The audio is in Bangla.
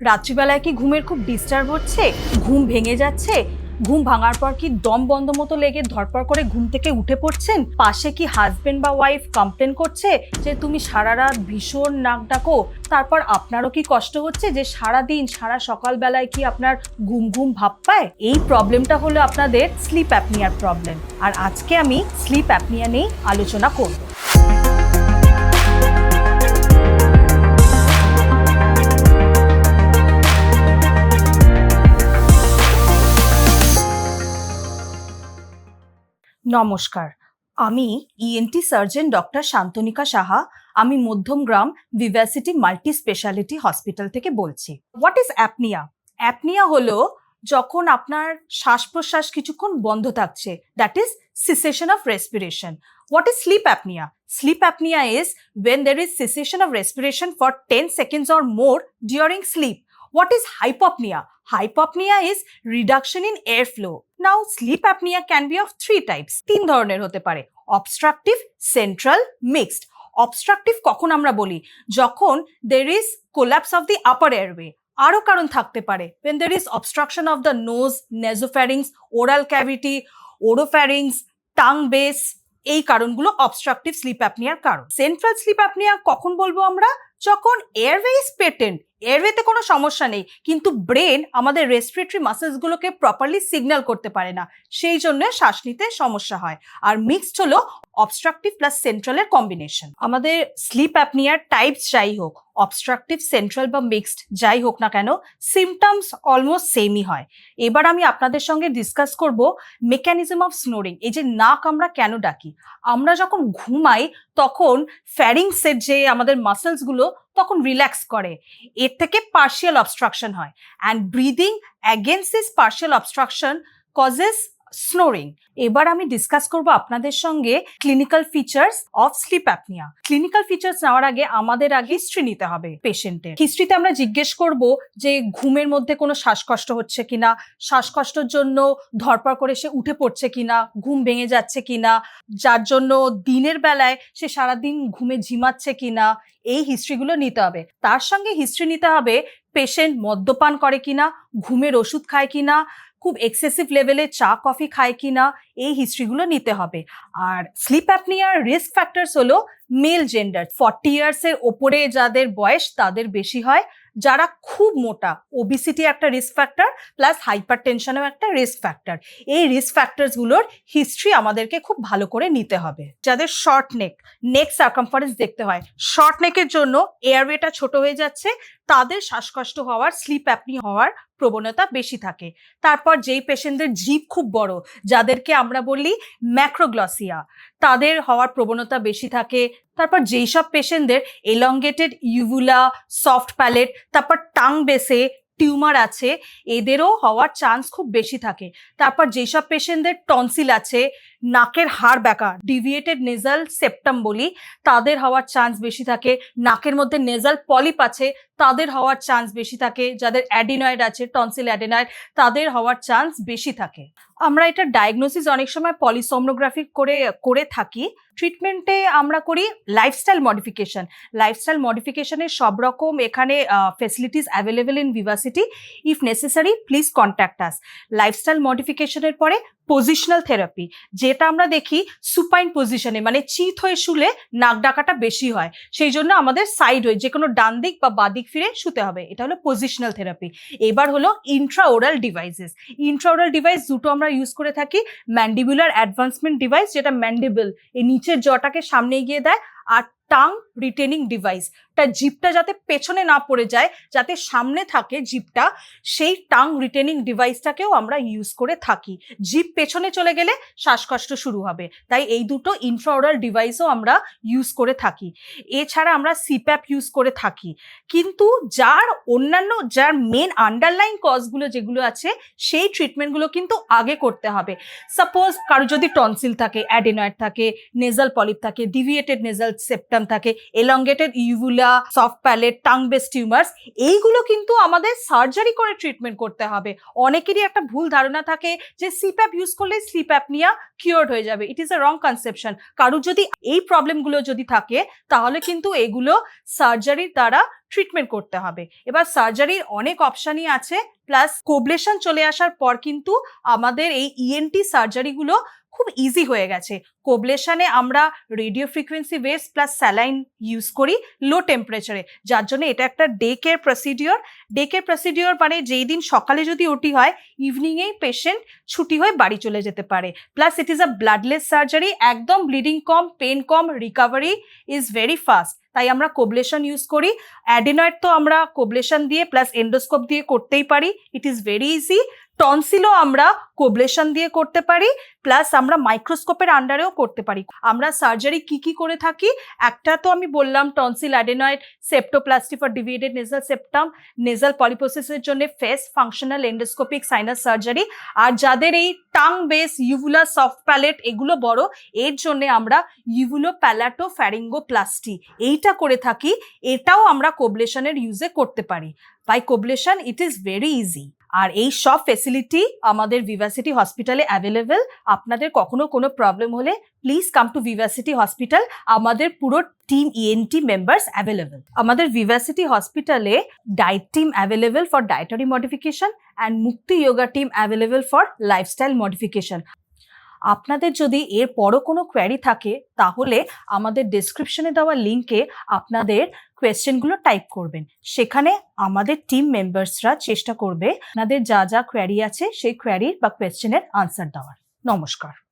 রাত্রিবেলায় কি ঘুমের খুব ডিস্টার্ব হচ্ছে? ঘুম ভেঙে যাচ্ছে? ঘুম ভাঙার পর কি দম বন্ধ মতো লেগে ধরপর করে ঘুম থেকে উঠে পড়ছেন? পাশে কি হাজবেন্ড বা ওয়াইফ কমপ্লেন করছে যে, তুমি সারা রাত ভীষণ নাক ডাকো, তারপর আপনারও কি কষ্ট হচ্ছে যে সারা দিন সারা সকালবেলায় কি আপনার ঘুম ঘুম ভাব পায়? এই প্রবলেমটা হলো আপনাদের স্লিপ অ্যাপনিয়ার প্রবলেম আর আজকে আমি স্লিপ অ্যাপনিয়া নিয়ে আলোচনা করব। নমস্কার। আমি ENT surgeon doctor Shantanika Saha. আমি Madhyamgram Vivacity multi speciality hospital থেকে বলছি। হোয়াট ইজ অ্যাপনিয়া অ্যাপনিয়া হল যখন আপনার শ্বাস প্রশ্বাস কিছুক্ষণ বন্ধ থাকছে that is cessation of respiration what is sleep apnoea sleep apnoea is when there is cessation of respiration for ten seconds or more during sleep What is hypopnea? Hypopnea is reduction in airflow. Now, sleep apnea can be of three types. তিন ধরনের হতে পারে obstructive, central, mixed. Obstructive কখন আমরা বলি যখন there is collapse of the upper airway. আরও কারণ থাকতে পারে when there is obstruction of the nose, nasopharynx, oral cavity, oropharynx tongue base এই কারণগুলো অবস্ট্রাকটিভ স্লিপ অ্যাপনিয়ার কারণ সেন্ট্রাল স্লিপ অ্যাপনিয়া কখন বলব আমরা যখন এয়ারওয়ে ইজ পেটেন্ট এয়ারওয়েতে কোনো সমস্যা নেই, কিন্তু ব্রেন আমাদের রেসপিরেটরি মাসেলসগুলোকে প্রপারলি সিগন্যাল করতে পারে না, সেই জন্য শ্বাস নিতে সমস্যা হয়। আর মিক্সড হলো অবস্ট্রাকটিভ প্লাস সেন্ট্রালের কম্বিনেশন আমাদের স্লিপ অ্যাপনিয়ার টাইপস যাই হোক অবস্ট্রাকটিভ সেন্ট্রাল বা মিক্সড যাই হোক না কেন সিমটমস অলমোস্ট সেমই হয়। এবার আমি আপনাদের সঙ্গে ডিসকাস করব মেকানিজম অফ স্নোরিং এই যে নাক আমরা কেন ডাকি? আমরা যখন ঘুমাই তখন ফ্যারিংসের যে আমাদের মাসেলসগুলো তখন রিল্যাক্স করে। এর থেকে পার্শিয়াল অবস্ট্রাকশন হয়। And breathing against this partial obstruction causes snoring এবার আমি ডিসকাস করব আপনাদের সঙ্গে clinical features of sleep apnoea clinical features নেওয়ার আগে, আমাদের আগে হিস্ট্রি নিতে হবে পেশেন্টের হিস্ট্রিতে আমরা জিজ্ঞেস করব যে ঘুমের মধ্যে কোনো শ্বাসকষ্ট হচ্ছে কিনা, শ্বাসকষ্টের জন্য ধরপর করে সে উঠে পড়ছে কিনা, ঘুম ভেঙে যাচ্ছে কিনা, যার জন্য দিনের বেলায় সে সারাদিন ঘুমে ঝিমাচ্ছে কিনা, এই হিস্ট্রিগুলো নিতে হবে। তার সঙ্গে হিস্ট্রি নিতে হবে পেশেন্ট মদ্যপান করে কিনা, ঘুমের ওষুধ খায় কিনা খুব এক্সেসিভ লেভেলে চা কফি খায় কি না এই হিস্ট্রিগুলো নিতে হবে। আর স্লিপ অ্যাপনিয়ার রিস্ক ফ্যাক্টরস হলো মেল জেন্ডার ফর্টি ইয়ার্সের ওপরে যাদের বয়স তাদের বেশি হয়, যারা খুব মোটা ওবিসিটি একটা রিস্ক ফ্যাক্টর প্লাস হাইপার টেনশনও একটা রিস্ক ফ্যাক্টর এই রিস্ক ফ্যাক্টরসগুলোর হিস্ট্রি আমাদেরকে খুব ভালো করে নিতে হবে। যাদের শর্ট নেক নেক সার্কামফারেন্স দেখতে হয় শর্ট নেকের জন্য এয়ারওয়েটা ছোট হয়ে যাচ্ছে, তাদের শ্বাসকষ্ট হওয়ার স্লিপ অ্যাপনি হওয়ার প্রবণতা বেশি থাকে। তারপর যেই পেশেন্টদের জিভ খুব বড়, যাদেরকে আমরা বলি ম্যাক্রোগ্লসিয়া তাদের হওয়ার প্রবণতা বেশি থাকে। তারপর যেই সব পেশেন্টদের এলঙ্গেটেড ইউভুলা সফট প্যালেট তারপর টাং বেসে টিউমার আছে, এদেরও হওয়ার চান্স খুব বেশি থাকে। তারপর যেসব পেশেন্টদের টনসিল আছে নাকের হাড় ব্যাকা ডিভিয়েটেড নেজাল সেপ্টাম বলি, তাদের হওয়ার চান্স বেশি থাকে। নাকের মধ্যে নেজাল পলিপ আছে, তাদের হওয়ার চান্স বেশি থাকে। যাদের অ্যাডিনয়েড আছে টনসিল অ্যাডিনয়েড তাদের হওয়ার চান্স বেশি থাকে। আমরা এটা ডায়াগনোসিস অনেক সময় পলিসোমনোগ্রাফি করে করে থাকি। ট্রিটমেন্টে আমরা করি লাইফস্টাইল মডিফিকেশন লাইফস্টাইল মডিফিকেশনের সব রকম এখানে facilities available in Vivacity if necessary please contact us lifestyle মডিফিকেশনের পরে পজিশনাল থেরাপি যেটা আমরা দেখি সুপাইন পজিশনে মানে চিত হয়ে শুলে নাক ডাকাটা বেশি হয়। সেই জন্য আমাদের সাইড হয়ে যে কোনো ডান দিক বা বাঁ দিক ফিরে শুতে হবে। এটা হলো পজিশনাল থেরাপি এবার হলো ইন্ট্রাওরাল ডিভাইসেস ইন্ট্রাওরাল ডিভাইস দুটো আমরা ইউজ করে থাকি। ম্যান্ডিবুলার অ্যাডভান্সমেন্ট ডিভাইস যেটা ম্যান্ডিবল এই নিচের জটাকে সামনে এগিয়ে দেয়। আর টাং রিটেনিং ডিভাইস তা জিপটা যাতে পেছনে না পড়ে যায়, যাতে সামনে থাকে জিপটা, সেই টাং রিটেনিং ডিভাইসটাকেও আমরা ইউজ করে থাকি। জিপ পেছনে চলে গেলে শ্বাসকষ্ট শুরু হবে। তাই এই দুটো ইনফ্রাওরাল ডিভাইসও আমরা ইউজ করে থাকি। এছাড়া আমরা সিপ্যাপ ইউজ করে থাকি। কিন্তু যার অন্যান্য, যার মেন আন্ডারলাইন কজগুলো যেগুলো আছে, সেই ট্রিটমেন্টগুলো কিন্তু আগে করতে হবে। সাপোজ কারও যদি টনসিল থাকে অ্যাডিনয়েড থাকে নেজাল পলিপ থাকে ডিভিয়েটেড নেজাল সেপ্টাম সেপ্টাম থাকে elongated uvula soft palate tongue base tumours এইগুলো কিন্তু আমাদের সার্জারি করে ট্রিটমেন্ট করতে হবে। অনেকেরই একটা ভুল ধারণা থাকে যে সিপ্যাপ ইউজ করলে স্লিপ অ্যাপনিয়া কিওর্ড হয়ে যাবে। It is a wrong conception কারোর যদি এই প্রবলেমগুলো যদি থাকে, তাহলে কিন্তু এগুলো সার্জারির দ্বারা ট্রিটমেন্ট করতে হবে। এবার সার্জারির অনেক অপশানই আছে। প্লাস কোবলেশন চলে আসার পর কিন্তু আমাদের এই E ইএনটি সার্জারিগুলো খুব ইজি হয়ে গেছে। কোবলেশনে আমরা radio frequency waves plus saline use করি লো টেম্পারেচারে যার জন্য এটা একটা day care procedure day care procedure মানে যেই দিন সকালে যদি ওটি হয় ইভিনিংয়েই পেশেন্ট ছুটি হয়ে বাড়ি চলে যেতে পারে। Plus it is a bloodless surgery একদম ব্লিডিং কম পেন কম রিকাভারি ইজ ভেরি ফাস্ট তাই আমরা কোবলেশন ইউজ করি। অ্যাডিনয়েড তো আমরা কোবলেশন দিয়ে প্লাস এন্ডোস্কোপ দিয়ে করতেই পারি। ইট ইজ ভেরি ইজি টনসিলও আমরা কোবলেশন দিয়ে করতে পারি প্লাস আমরা মাইক্রোস্কোপের আন্ডারেও করতে পারি। আমরা সার্জারি কি কি করে থাকি? একটা তো আমি বললাম tonsil adenoid septoplasty for divided nasal septum nasal পলিপোসিসের জন্য FESS functional endoscopic sinus surgery আর যাদের এই tongue base uvula soft palate এগুলো বড়, এর জন্য আমরা ইউভুলো প্যালাটো ফ্যারিঙ্গোপ্লাস্টি এইটা করে থাকি, এটাও আমরা কোবলেশনের ইউজে করতে পারি। By coblation it is very easy আর এই সব ফেসিলিটি আমাদের ভিভাসিটি হসপিটালে অ্যাভেলেবেল আপনাদের কখনো কোনো প্রবলেম হলে please come to Vivacity hospital আমাদের পুরো টিম ইএনটি মেম্বার্স অ্যাভেলেবেল আমাদের ভিভাসিটি হসপিটালে diet team available for dietary modification and Mukti Yoga team available for lifestyle modification আপনাদের যদি এর পরও কোনো কোয়ারি থাকে, তাহলে আমাদের ডিসক্রিপশনে দেওয়া লিঙ্কে আপনাদের কোয়েশ্চেনগুলো টাইপ করবেন। সেখানে আমাদের টিম মেম্বার্সরা চেষ্টা করবে আপনাদের যা যা কোয়ারি আছে, সেই কোয়ারির বা কোয়েশ্চেনের আনসার দেওয়ার। নমস্কার।